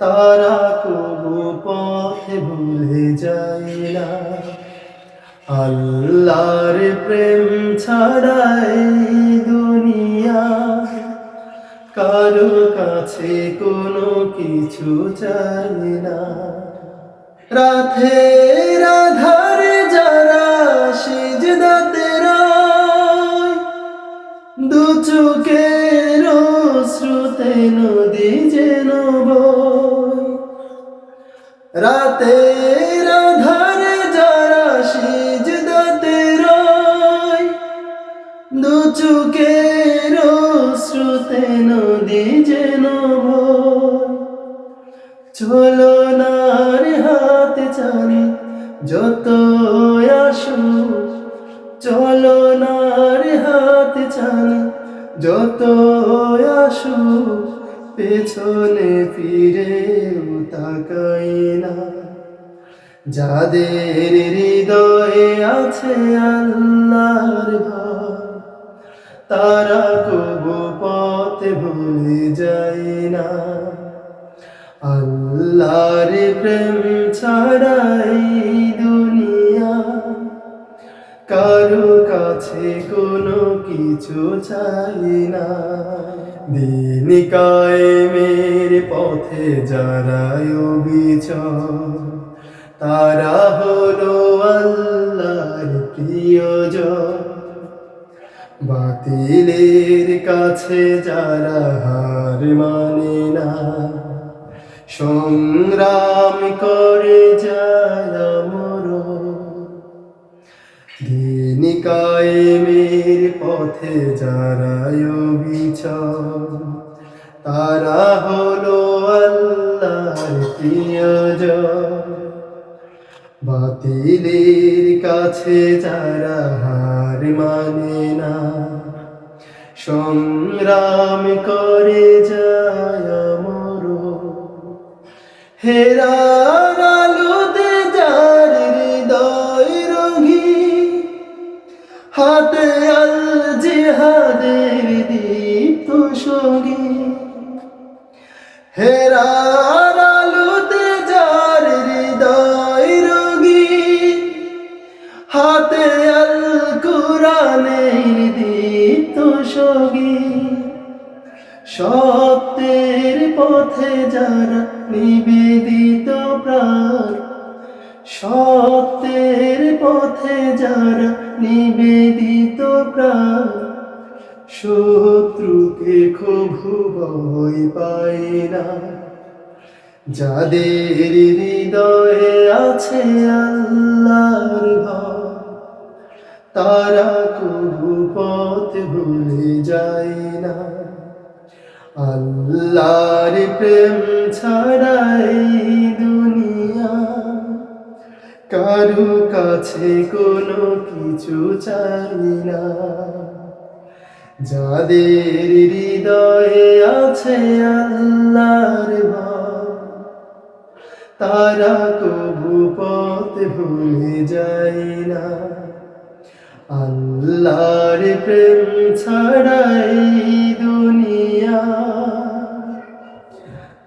তারা কবু পথে ভুলে যায় না। আল্লাহর প্রেম ছাড়াই দুনিয়া কারও কাছে কোনো কিছু চাই না। রাধের আধারে যারা সিজদাতে রয়, দু চোখের শ্রুতে নদী বয় রাতের আধারে যারা সিজদাতে রয় দু চোখের শ্রুতে নদী যেন চলো নার হাতে চানি যত আসু চলো নার হাতে চানি যত আসু পেছনে ফিরে তাকাই না। যাদের হৃদয়ে আছে আল্লাহর তারা কবু পথে ভুলে যায় না। আল্লাহর প্রেম ছাড়াই দুনিয়া, কারও কাছে কোনো কিছু চাই না। দিন কায়েমের পথে যারা অবিচল, তারা হলো আল্লাহর প্রিয়জন। বাতিলের কাছে যারা হার মানে না, সংগ্রাম করে যায় মর দিন কায়েমের পথে যারা বিচল তারা হলো আল্লাহর প্রিয়জন। বাতিলের কাছে যারা হার মানে না, সংগ্রাম করে যায় মর হেরার আলোতে যার হৃদয় রঙি হাতে আল জিহাদের দীপ্ত সঙ্গী। হেরার আলোতে যার হৃদয় রঙি হাতে আল কোরআনের দীপ্ত সঙ্গী। সত্যের পথে যারা নিবেদিত প্রাণ। সত্যের পথে যারা নিবেদিত প্রাণ শত্রুকে খুব ভয় পায় না। যাদের হৃদয়ে আছে আল্লাহর ভয়, তারা কবু পথ ভুলে যায় না। আল্লাহর প্রেম ছাড়াই কারও কাছে কোনো কিছু চাই না। যাদের হৃদয়ে আছে আল্লাহর তারা কবু পথ ভুলে যায় না। আল্লাহর প্রেম ছাড়াই